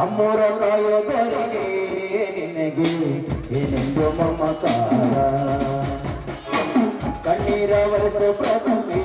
ಅಮ್ಮೂರ ಕಾಯೋದರಿಗೆ ನಿನಗೆ ಏನೆಂದು ಮಮಕಾರ. ಕಣ್ಣೀರ ವರೆಸು ಪ್ರಥಮೆ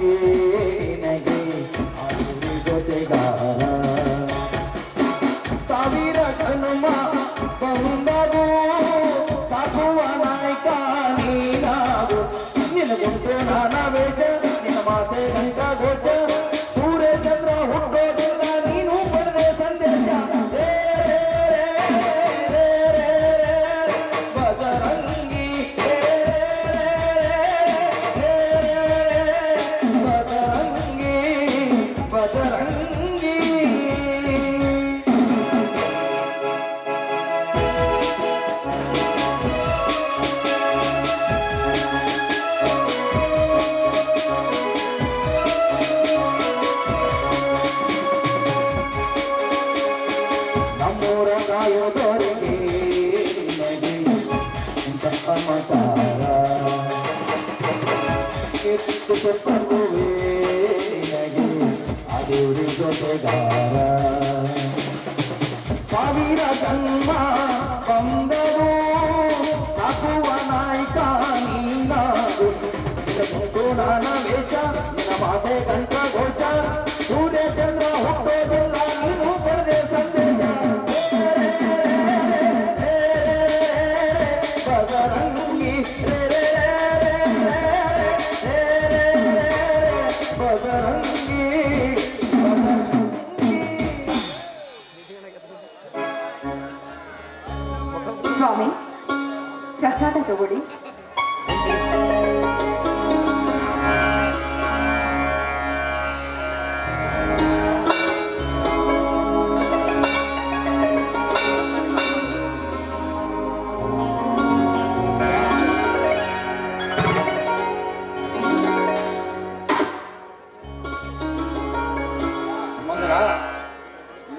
ಕೆಟ್ಟು ಪಡುವೆ ನಿನಗೆ ಅದೇರಿ ಜೊತೆಗಾರ ಸಾವಿರ ಜನ್ಮ ಸ್ವಾಮಿ ಪ್ರಸಾದ ತಗೊಳ್ಳಿ.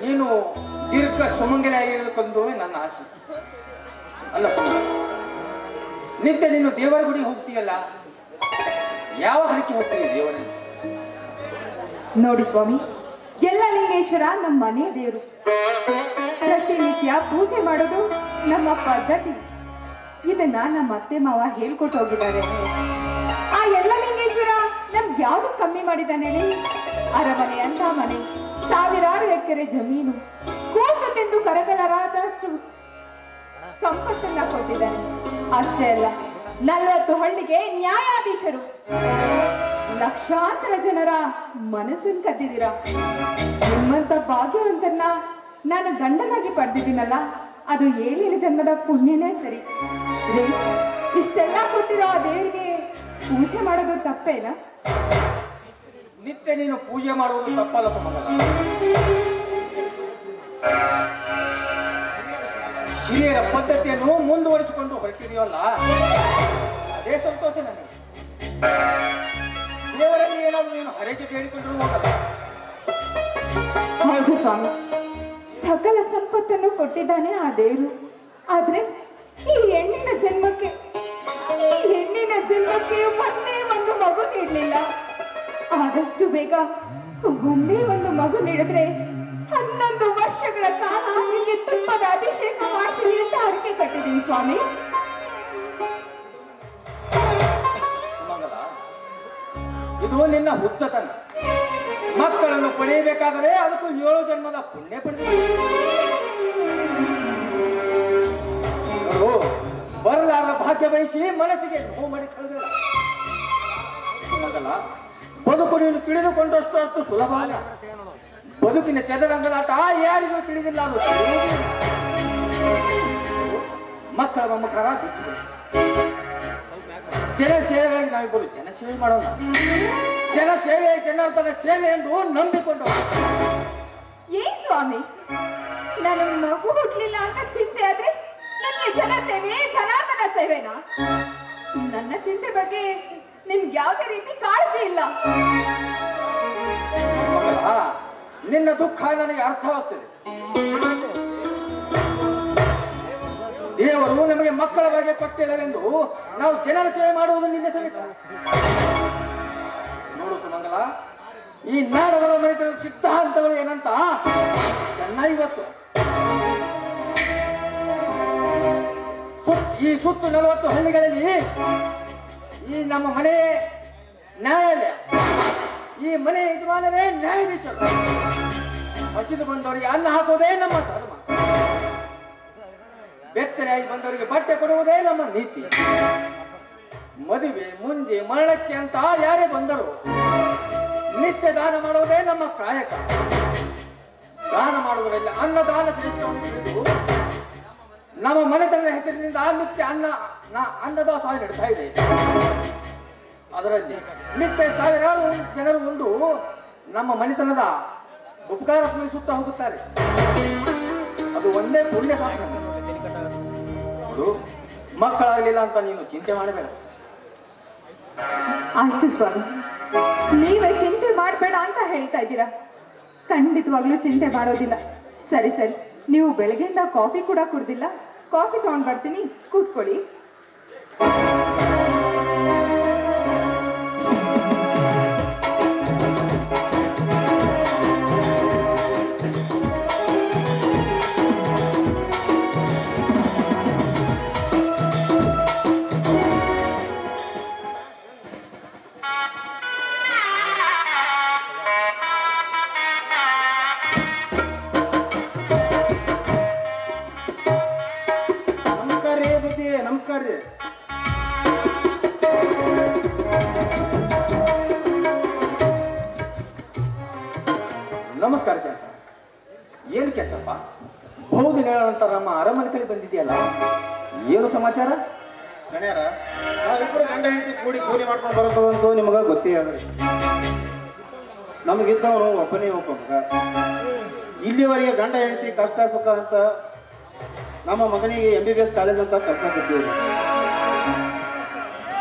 ನೀನು ದೀರ್ಘ ಸುಮಂಗಲಾಗಿರಬೇಕೆಂದು ನನ್ನ ಆಸೆ. ಅಲ್ಲ ನಿಂತ ನಿತ್ಯ ನೀನು ದೇವರ ಗುಡಿ ಹೋಗ್ತೀಯಲ್ಲ? ಯಾವ ಹರಕೆ ಹೋಗ್ತೀವಿ ದೇವರಲ್ಲಿ? ನೋಡಿ ಸ್ವಾಮಿ, ಎಲ್ಲ ಲಿಂಗೇಶ್ವರ ನಮ್ಮ ಮನೆ ದೇವರು. ಪ್ರತಿನಿತ್ಯ ಪೂಜೆ ಮಾಡೋದು ನಮ್ಮ ಪದ್ಧತಿ ಇದನ್ನ ನಮ್ಮ ಅತ್ತೆ ಮಾವ ಹೇಳ್ಕೊಟ್ಟು ಹೋಗಿದ್ದಾರೆ. ಆ ಎಲ್ಲ ಲಿಂಗೇಶ್ವರ ನಮ್ಗೆ ಯಾವ್ದು ಕಮ್ಮಿ ಮಾಡಿದ್ದಾನೆ ಅರಮನೆ ಅಂತ ಮನೆ, ಸಾವಿರಾರು ಎಕರೆ ಜಮೀನು. ಕೂತು ತಿಂದು ಕರಗಲರಾದಷ್ಟು ಸಂಪತ್ತನ್ನ ಕೊಟ್ಟಿದ್ದಾನೆ. ಅಷ್ಟೇ ಅಲ್ಲ, ನಲ್ವತ್ತು ಹಳ್ಳಿಗೆ ನ್ಯಾಯಾಧೀಶರು. ಲಕ್ಷಾಂತರ ಜನರ ಮನಸ್ಸನ್ನು ಕದ್ದಿದ್ದೀರಾ? ನಿಮ್ಮಂತ ಭಾಗ್ಯವಂತನ್ನ ನಾನು ಗಂಡನಾಗಿ ಪಡೆದಿದ್ದೀನಲ್ಲ, ಅದು ಏಳೇಳು ಜನ್ಮದ ಪುಣ್ಯನೇ ಸರಿ. ಇಷ್ಟೆಲ್ಲ ಕೊಟ್ಟಿರೋ ಆ ದೇವರಿಗೆ ಪೂಜೆ ಮಾಡೋದು ತಪ್ಪೇನಾ? ನಿತ್ಯ ನೀನು ಪೂಜೆ ಮಾಡುವುದು ತಪ್ಪಲ್ಲ ಹಿರಿಯರ ಪದ್ಧತಿಯನ್ನು ಮುಂದುವರಿಸಿಕೊಂಡು ಹೊರಟಿದೆಯಲ್ಲ ಅದೇ ಸಂತೋಷ ನನಗೆ. ದೇವರಲ್ಲಿ ಏನಾದ್ರು ನೀನು ಹರಕೆ ಕೇಳಿಕೊಂಡ್ರು ಹೋಗಲ್ಲ. ಸ್ವಾಮಿ. ಸಕಲ ಸಂಪತ್ತನ್ನು ಕೊಟ್ಟಿದ್ದಾನೆ ಆ ದೇವರು. ಆದ್ರೆ ಈ ಹೆಣ್ಣಿನ ಜನ್ಮಕ್ಕೆ, ಈ ಹೆಣ್ಣಿನ ಜನ್ಮಕ್ಕೆ ಒಂದೇ ಒಂದು ಮಗು ನೀಡಲಿಲ್ಲ. ಆದಷ್ಟು ಬೇಗ ಒಂದೇ ಒಂದು ಮಗು ನೀಡಿದ್ರೆ ಹನ್ನೊಂದು ವರ್ಷಗಳ ಕಾಲ ನಿಮಗೆ ತುಪ್ಪದ ಅಭಿಷೇಕ ಮಾಡ್ತೀವಿ ಅಂತ ಹರಕೆ ಸ್ವಾಮಿ. ಇದು ನಿನ್ನ ಹುಚ್ಚತನ. ಮಕ್ಕಳನ್ನು ಪಡೆಯಬೇಕಾದರೆ ಅದಕ್ಕೂ ಏಳು ಜನ್ಮದ ಪುಣ್ಯ ಪಡೆದಿದೆ. ಬರಲಾರ ಭಾಗ್ಯ ಬಯಸಿ ಮನಸ್ಸಿಗೆ ನೋವು ಮಾಡಿ ಕಳಬೇಡ. ಬದುಕು ನೀನು ತಿಳಿದುಕೊಂಡಷ್ಟು ಅಷ್ಟು ಸುಲಭ ಅಲ್ಲ ಬದುಕಿನ ಚದರಂಗದಾಟ ಯಾರಿಗೂ ತಿಳಿದಿಲ್ಲ ಅದು. ಮಕ್ಕಳ ಮೊಮ್ಮಕ್ಕಳ ಬಿಟ್ಟು. ಬಿಡು. ಜನ ಸೇವೆ ನಾವಿಬ್ಬರು ಜನ ಸೇವೆ ಮಾಡೋಣ. ಜನ ಸೇವೆ ಜನಾರ್ದನ ಸೇವೆ ಎಂದು ನಂಬಿಕೊಂಡು. ಏನ್ ಸ್ವಾಮಿ? ನನ್ನ ಮಗು ಹುಟ್ಟಲಿಲ್ಲ ಅಂತ ಚಿಂತೆ ಆದ್ರೆ ನನಗೆ ಜನ ಸೇವೆ ಜನಾರ್ದನ ಸೇವೆನಾ? ನನ್ನ ಚಿಂತೆ ಬಗ್ಗೆ ನಿಮ್ಗೆ ಯಾವುದೇ ರೀತಿ ಕಾಳಜಿ ಇಲ್ಲ. ನಿನ್ನ ದುಃಖ ನನಗೆ ಅರ್ಥ ಆಗ್ತದೆ. ದೇವರು ನಮಗೆ ಮಕ್ಕಳ ಬಗ್ಗೆ ಕೊಟ್ಟಿಲ್ಲವೆಂದು ನಾವು ಜನರ ಸೇವೆ ಮಾಡುವುದು ನಿನ್ನ ಸಮೇತ. ನೋಡು ಸುಮಂಗಲ, ಈ ನಾಡವರ ಮನೆ ಸಿದ್ಧಾಂತಗಳು ಏನಂತ ಚೆನ್ನ ಇವತ್ತು. ಈ ಸುತ್ತು ನಲವತ್ತು ಹಳ್ಳಿಗಳಲ್ಲಿ ಈ ನಮ್ಮ ಮನೆ ನ್ಯಾಯಾಲಯ, ಈ ಮನೆ ಯಜಮಾನರೇ ನ್ಯಾಯಾಧೀಶರು. ಹಸಿದು ಬಂದವರಿಗೆ ಅನ್ನ ಹಾಕುವುದೇ ನಮ್ಮ ಧರ್ಮ. ಬೆತ್ತನೆಯಾಗಿ ಬಂದವರಿಗೆ ಬಟ್ಟೆ ಕೊಡುವುದೇ ನಮ್ಮ ನೀತಿ. ಮದುವೆ, ಮುಂಜೆ, ಮರಣಕ್ಕೆ ಅಂತ ಯಾರೇ ಬಂದರು ನಿತ್ಯ ದಾನ ಮಾಡುವುದೇ ನಮ್ಮ ಕಾಯಕ. ದಾನ ಮಾಡುವುದರಲ್ಲಿ ಅನ್ನದಾನ ಶ್ರೇಷ್ಠವನ್ನು ತಿಳಿದು ನಮ್ಮ ಮನೆತನದ ಹೆಸರಿನಿಂದ ನಿತ್ಯ ಅನ್ನ ಅನ್ನದ ಸಾವಿರ ನಡೀತಾ ಇದೆ. ಅದರಲ್ಲಿ ನಿತ್ಯ ಸಾವಿರಾರು ಜನರು ಒಂದು ನಮ್ಮ ಮನೆತನದ ಉಪಕಾರ ಸ್ಮರಿಸುತ್ತಾ ಹೋಗುತ್ತಾರೆ. ಅದು ಒಂದೇ ಪುಣ್ಯ ಸಾಕು ಮಕ್ಕಳಾಗಲಿಲ್ಲ ಅಂತ ನೀನು ಚಿಂತೆ ಮಾಡಬೇಡ. ಆಯ್ತು ಸ್ವಾಮಿ. ನೀವೇ ಚಿಂತೆ ಮಾಡಬೇಡ ಅಂತ ಹೇಳ್ತಾ ಇದ್ದೀರಾ? ಖಂಡಿತವಾಗ್ಲೂ ಚಿಂತೆ ಮಾಡೋದಿಲ್ಲ. ಸರಿ ಸರಿ. ನೀವು ಬೆಳಗ್ಗೆಯಿಂದ ಕಾಫಿ ಕೂಡ ಕುಡ್ದಿಲ್ಲ. ಕಾಫಿ ತಗೊಂಡ್ ಬರ್ತೀನಿ. ಕೂತ್ಕೊಳ್ಳಿ. ಏನು ಬಹು ದಿನಗಳ ನಂತರ ನಮ್ಮ ಅರಮನೆ ಕೈ ಬಂದಿದೆಯಲ್ಲ, ಏನು ಸಮಾಚಾರ? ಗಣ್ಯಾರ ಗಂಡ ಹೆಂಡತಿ ಕೂಡಿ ಕೂಲಿ ಮಾಡ್ಕೊಂಡು ಬರೋದಂತೂ ನಿಮಗೆ ಗೊತ್ತೇ ಅದ್ರಿ ನಮಗಿದ್ದವನು ಒಬ್ಬನೇ ಒಬ್ಬ ಮಗ. ಇಲ್ಲಿವರೆಗೆ ಗಂಡ ಹೆಂಡತಿ ಕಷ್ಟ ಸುಖ ಅಂತ ನಮ್ಮ ಮಗನಿಗೆ M B B S college ಅಂತ ಕರ್ಕೊಂಡಿದ್ದೀವಿ.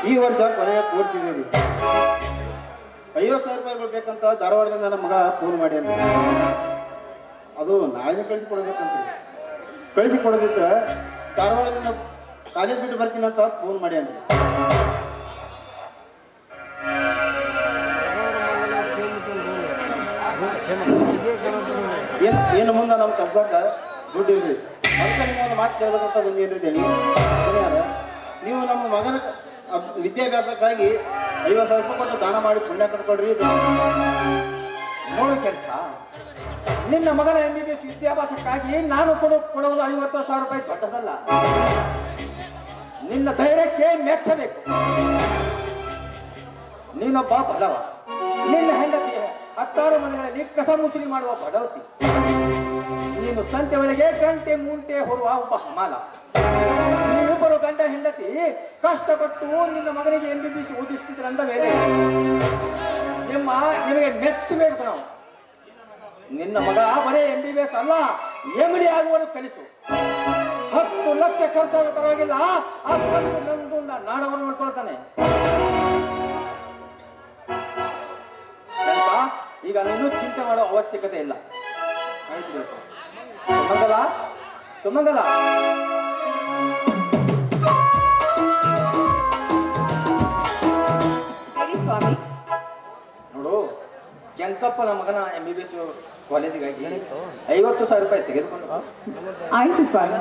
ಈ ವರ್ಷ ಕೊನೆಯ ಕೂರಿಸಿದ್ದೀವಿ ಐವತ್ತು ಸಾವಿರ ರೂಪಾಯಿ ಬೇಕಂತ ಧಾರವಾಡದಿಂದ ನನ್ನ ಮಗ ಫೋನ್ ಮಾಡ್ಯಾನ. ಅದು ನಾಳೆ ಕಳಿಸಿ ಕೊಡ್ಬೇಕಂತ ಕಳಿಸಿ ಕೊಡೋದಿದ್ರೆ ಧಾರವಾಡದಿಂದ ಕಾಲೇಜ್ ಬಿಟ್ಟು ಬರ್ತೀನಿ ಅಂತ ಫೋನ್ ಮಾಡ್ಯಾನ ಏನು ಏನು ಮುಂದೆ ನಮ್ಮ ಕರ್ದಾಗ ದುಡ್ಡು ಇರ್ರಿ ಅದಕ್ಕೆ ನಿಮ್ಮೊಂದು ಮಾತು ಕೇಳಬೇಕಂತ ಬಂದೇನ್ರಿ ದೇಣಿ ನೀವು ನಮ್ಮ ಮಗನ ವಿದ್ಯಾಭ್ಯಾಸಕ್ಕಾಗಿ ಐವತ್ತು ಸಾವಿರ ರೂಪಾಯಿ ಕೊಟ್ಟು ದಾನ ಮಾಡಿ ಪುಣ್ಯ ಕಟ್ಕೊಡ್ರಿ ನೋಡು ಕೆಲ್ಸ. ನಿನ್ನ ಮಗನ ಎಂ ಬಿ ಬಿ ಎಸ್ ವಿದ್ಯಾಭ್ಯಾಸಕ್ಕಾಗಿ ನಾನು ಕೊಡು ಕೊಡುವುದು ಐವತ್ತು ಸಾವಿರ ರೂಪಾಯಿ ದೊಡ್ಡದಲ್ಲ. ನಿನ್ನ ಧೈರ್ಯಕ್ಕೆ ಮೆಚ್ಚಬೇಕು. ನೀನೊಬ್ಬ ಬಡವ. ನಿನ್ನ ಹೆಂಡತಿ ಹತ್ತಾರು ಮನೆಗಳಲ್ಲಿ ಕಸ ಮುಸುಲಿ ಮಾಡುವ ಬಡವತಿ. ನೀನು ಸಂತೆ ಒಳಗೆ ಗಂಟೆ ಮೂಂಟೆ ಹೊರುವ ಒಬ್ಬ ಹಮಾಲ. ನೀವಿಬ್ಬರು ಗಂಡ ಹೆಂಡತಿ, ಕಷ್ಟಪಟ್ಟು ನಿನ್ನ ಮಗನಿಗೆ ಎಂ ಬಿ ಬಿ ಎಸ್ ಓದಿಸ್ತಿದ್ರಂದ ಮೇಲೆ ನಿಮ್ಮ ನಿಮಗೆ ಮೆಚ್ಚಬೇಕು ನಾವು. ನಿನ್ನ ಮಗ ಬರೇ ಎಂ ಬಿ ಬಿ ಎಸ್ ಅಲ್ಲ ಎಮಿಡಿ ಆಗುವರು ಕಲಿಸು. ಹತ್ತು ಲಕ್ಷ ಖರ್ಚಾದ ಪರವಾಗಿಲ್ಲ ಆ ಖರ್ಚು ನಂದು ನಾಡವನ್ನು ನೋಡ್ಕೊಳ್ತಾನೆ? ಈಗ ನೀನು ಚಿಂತೆ ಮಾಡೋ ಅವಶ್ಯಕತೆ ಇಲ್ಲ. ಸುಮಂಗಲ? ಸುಮಂಗಲ? ಸ್ವಾಮಿ. ನೋಡು ಕೆಂಚಪ್ಪನ ಮಗನ ಎಂ ಬಿ ಬಿ ಎಸ್ ಕಾಲೇಜಿಗಾಗಿ ಐವತ್ತು ಸಾವಿರ ರೂಪಾಯಿ ತೆಗೆದುಕೊಂಡು. ಆಯ್ತು ಸ್ವಾಮಿ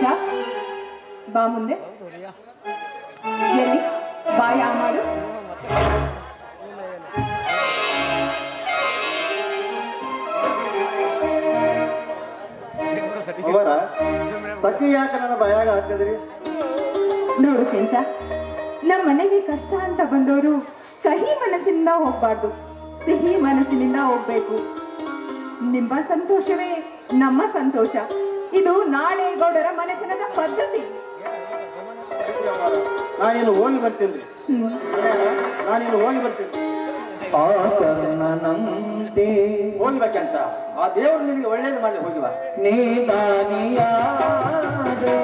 ಕೆಂಚ ಬಾ ಮುಂದೆ. ಎಲ್ಲಿ? ಬಾಯ ಮಾಡು. ಅವರ ತಕ್ಕಿ ಯಾಕೆ ನನ್ನ ಭಯಾಗ ಹಾಕಿದ್ರಿ? ನೋಡು ಕೆಂಚ ನಮ್ಮ ಮನೆಗೆ ಕಷ್ಟ ಅಂತ ಬಂದವರು ಕಹಿ ಮನಸ್ಸಿನಿಂದ ಹೋಗ್ಬಾರ್ದು. ಸಿಹಿ ಮನಸ್ಸಿನಿಂದ ಹೋಗ್ಬೇಕು. ನಿಮ್ಮ ಸಂತೋಷವೇ ನಮ್ಮ ಸಂತೋಷ. ಇದು ನಾಳೆ ಗೌಡರ ಮನೆತನದ ಪದ್ಧತಿ. ನಾನೇನು ಹೋಗಿ ಬರ್ತೀನಿ. ನಾನೇನು ಹೋಗಿ ಬರ್ತೀನಿ. ಆಕರ್ಣನಂತೆ ಹೋಗಿ ಬಾ ಕೆಲ್ಸ. ಆ ದೇವರು ನಿನಗೆ ಒಳ್ಳೇದು ಮಾಡಿ ಹೋಗಿ ಬಾ. ನೀದಾನಿಯಾದೆ ಇನ್ನೊಂದು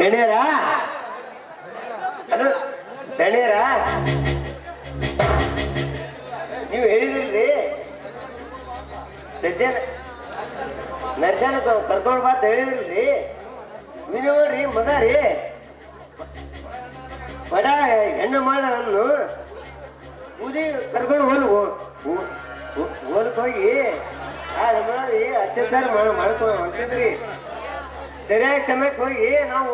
ದಣಿಯರ ಅದು ದಣಿಯರ ನೀವು ಹೇಳಿದಿಲ್ರಿ ಸಜ್ಜನ, ನರ್ಸನ ಕರ್ಕೊಂಡು ಬಾತ್ ಅಂತ ಹೇಳಿದ್ರಿ. ನೀವು ನೋಡ್ರಿ, ಮಗ ರೀ. ಬಡ ಹೆಣ್ಣು ಮಾಡನ್ನು ಊದಿ ಕರ್ಕೊಂಡು ಹೋಲು ಹೋಲಕ್ ಹೋಗಿ ಆ ಮಾಡಿ ಅತ್ಯಾಚಾರ ಮಾಡ್ಕೊಂಡು ಹೊಂಟಿದ್ರಿ ಸರಿಯಾದ ಸಮಯಕ್ಕೆ ಹೋಗಿ. ನಾವು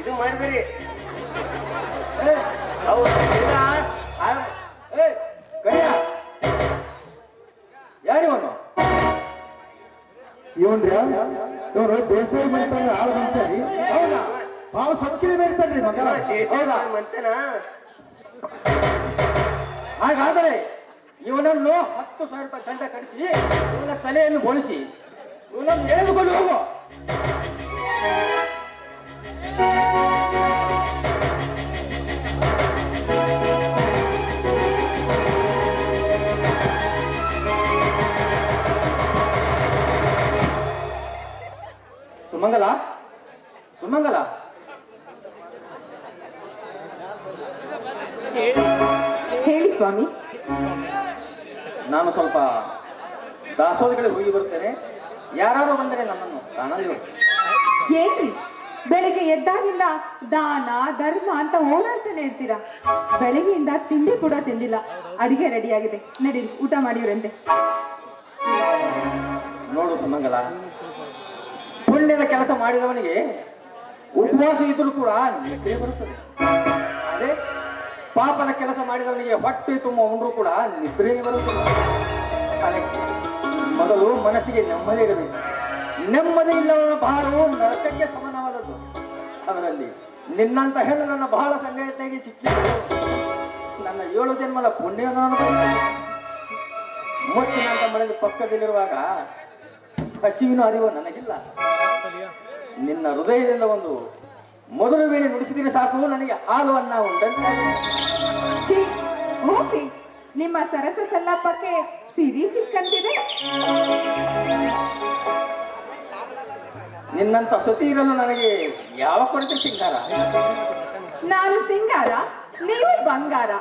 ಇದು ಮಾಡಿದ್ರಿ. ಯಾರಿವನು ಇವನ್ರಿ ಇವ್ರು ದೇಸಾಯಿ ಮಾಡ್ತಾನೆ ಆಳು ಮನುಷ್ಯ ರೀ ಹೌದಾ ಭಾಳ ಸೊಕ್ಕಿಲಿ ಬೇಡ್ತಾನ್ರಿ ಮಗ. ಹೌದಾ? ಮಂತನ ಹಾಗಾದರೆ ಇವನನ್ನು ಹತ್ತು ಸಾವಿರ ರೂಪಾಯಿ ದಂಡ ಕಡಿಸಿ ಇವನ ತಲೆಯನ್ನು ಬೋಳಿಸಿ ಇವನನ್ನು ಎಳೆದುಕೊಂಡು ಹೋಗು. ಸುಮಂಗಲ? ಸುಮಂಗಲ? ಹೇಳಿ ಸ್ವಾಮಿ. ನಾನು ಸ್ವಲ್ಪ ದಾಸೋದಿಗಳೇ ಹೋಗಿ ಬರ್ತೇನೆ ಯಾರಾದರೂ ಬಂದರೆ ನನ್ನನ್ನು ಕಾಣಲಿರು. ಏನ್ರಿ? ಬೆಳಿಗ್ಗೆ ಎದ್ದಾಗಿಂದ ದಾನ, ಧರ್ಮ ಅಂತ ಓಡಾಡ್ತಾನೆ ಇರ್ತೀರಾ? ಬೆಳಗ್ಗೆಯಿಂದ ತಿಂಡಿ ಕೂಡ ತಿಂದಿಲ್ಲ. ಅಡಿಗೆ ರೆಡಿ ಆಗಿದೆ ನಡೀರಿ, ಊಟ ಮಾಡಿವ್ರಂತೆ. ನೋಡು ಸುಮಂಗಲ ಪುಣ್ಯದ ಕೆಲಸ ಮಾಡಿದವನಿಗೆ ಉಪವಾಸ ಇದ್ರೂ ಕೂಡ ನಿದ್ರೆ ಬರುತ್ತದೆ. ಅದೇ ಪಾಪದ ಕೆಲಸ ಮಾಡಿದವನಿಗೆ ಹೊಟ್ಟೆ ತುಂಬ ಉಂಡ್ರು ಕೂಡ ನಿದ್ರೆ ಬರುತ್ತದೆ. ಮೊದಲು ಮನಸ್ಸಿಗೆ ನೆಮ್ಮದಿ ಇರಬೇಕು. ನೆಮ್ಮದಿ ಇಲ್ಲವನ ಭಾರವು ನರಕಕ್ಕೆ ಸಮಾನವಾದದ್ದು ಅದರಲ್ಲಿ ನಿನ್ನಂತ ಹೆಣ್ಣು ನನ್ನ ಬಹಳ ಸಂಗತಿಯಾಗಿ ಸಿಕ್ಕಿದ್ದು ನನ್ನ ಏಳು ಜನ್ಮದ ಪುಣ್ಯವನ್ನು ನಾನು ಮುಚ್ಚಿನಂತ ಮಳೆದ ಪಕ್ಕದಲ್ಲಿರುವಾಗ ಹಸಿವಿನ ಅರಿವು ನನಗಿಲ್ಲ. ನಿನ್ನ ಹೃದಯದಿಂದ ಒಂದು ಮೊದಲು ವೇಳೆ ನುಡಿಸಿದರೆ ಸಾಕು, ನನಗೆ ಹಾಲು ಅನ್ನ ಉಂಟಂತೆ. ನಿಮ್ಮ ಸರಸ ಸಲ್ಲಾಪಕ್ಕೆ ಸಿರಿ ಸಿಕ್ಕಂತಿದೆ. ನಿನ್ನಂತ ಸುತಿ ಇರಲು ನನಗೆ ಯಾವ ಕೊರತೆ ಸಿಂಗಾರ? ನಾನು ಸಿಂಗಾರ ನೀವು ಬಂಗಾರ.